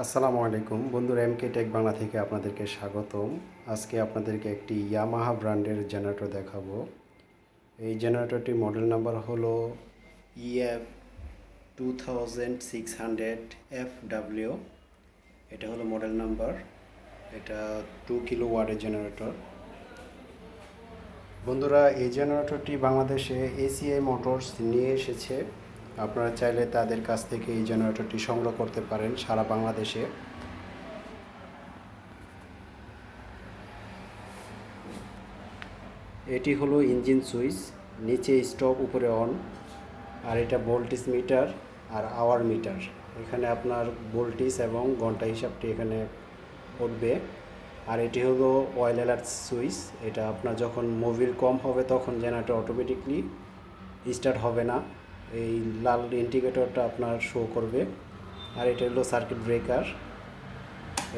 আসসালামু আলাইকুম। বন্ধুরা এম কে টেক বাংলা থেকে আপনাদেরকে স্বাগতম। আজকে আপনাদেরকে একটি ইয়ামাহা ব্র্যান্ডের জেনারেটর দেখাবো। এই জেনারেটরটির মডেল নাম্বার হলো EF two thousand six hundred F W এটা হলো মডেল নাম্বার। এটা টু কিলো ওয়ার্ডের জেনারেটর। বন্ধুরা, এই জেনারেটরটি বাংলাদেশে এসিআই মোটরস নিয়ে এসেছে। আপনারা চাইলে তাদের কাছ থেকে এই জেনারেটরটি সংগ্রহ করতে পারেন সারা বাংলাদেশে। এটি হলো ইঞ্জিন সুইচ, নিচে স্টপ, উপরে অন, আর এটা ভোল্টেজ মিটার আর আওয়ার মিটার। এখানে আপনার ভোল্টেজ এবং ঘণ্টা হিসাবটি এখানে উঠবে। আর এটি হলো অয়েল অ্যালার্ট সুইচ, এটা আপনার যখন মোবিল কম হবে তখন জেনারেটর অটোমেটিকলি স্টার্ট হবে না। এই লাল ইন্ডিকেটরটা আপনার শো করবে। আর এটা হলো সার্কিট ব্রেকার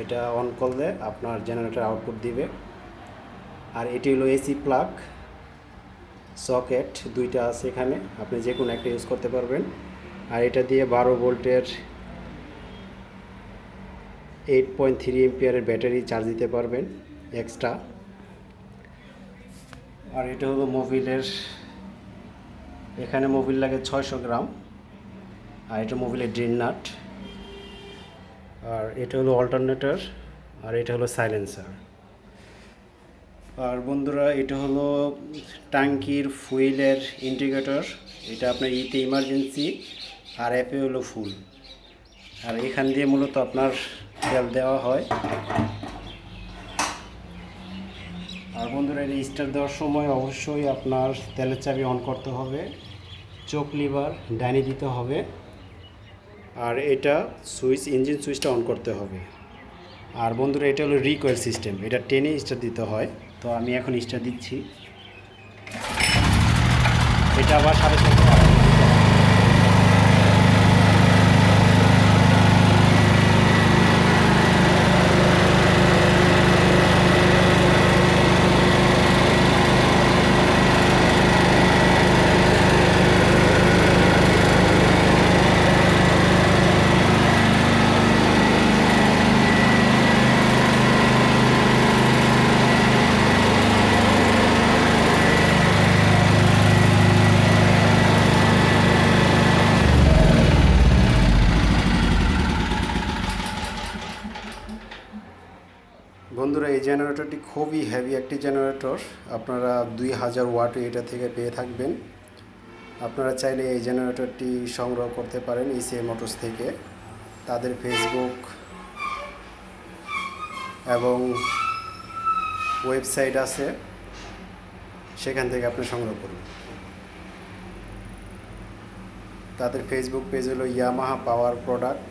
এটা অন করলে আপনার জেনারেটর আউটপুট দিবে। আর এটি হলো এসি প্লাগ সকেট দুইটা আছে এখানে। আপনি যে কোনো একটা ইউজ করতে পারবেন। আর এটা দিয়ে বারো ভোল্টের এইট পয়েন্ট থ্রি এমপিয়ারের ব্যাটারি চার্জ দিতে পারবেন এক্সট্রা আর এটা হলো মোবিলের এখানে মোবিল লাগে ছয়শো গ্রাম, আর এটা মোবিলের ড্রিন নাট, আর এটা হলো অল্টারনেটর, আর এটা হলো সাইলেন্সার। আর বন্ধুরা, এটা হলো ট্যাঙ্কির ফুয়েলের ইন্ডিকেটর, এটা আপনার ইতে ইমার্জেন্সি, আর অ্যাপে হলো ফুল। আর এখান দিয়ে মূলত আপনার তেল দেওয়া হয়। আর বন্ধুরা রেজিস্টার দেওয়ার সময় অবশ্যই আপনার তেলের চাবি অন করতে হবে। চোখ লিভার ডাইনি দিতে হবে। আর এটা সুইচ ইঞ্জিন সুইচটা অন করতে হবে। আর বন্ধুরা, এটা হলো রিকোয়েল সিস্টেম এটা টেনে স্টার দিতে হয়। তো আমি এখন স্টার দিচ্ছি। এটা আবার সাড়ে সাথে বন্ধুরা, এই জেনারেটরটি খুবই হেভি একটি জেনারেটর আপনারা দুই হাজার ওয়াট এটা থেকে পেয়ে থাকবেন। আপনারা চাইলে এই জেনারেটরটি সংগ্রহ করতে পারেন ইসিএ মোটরস থেকে। তাদের ফেসবুক এবং ওয়েবসাইট আছে। সেখান থেকে আপনি সংগ্রহ করুন। তাদের ফেসবুক পেজ হলো ইয়ামাহা পাওয়ার প্রোডাক্ট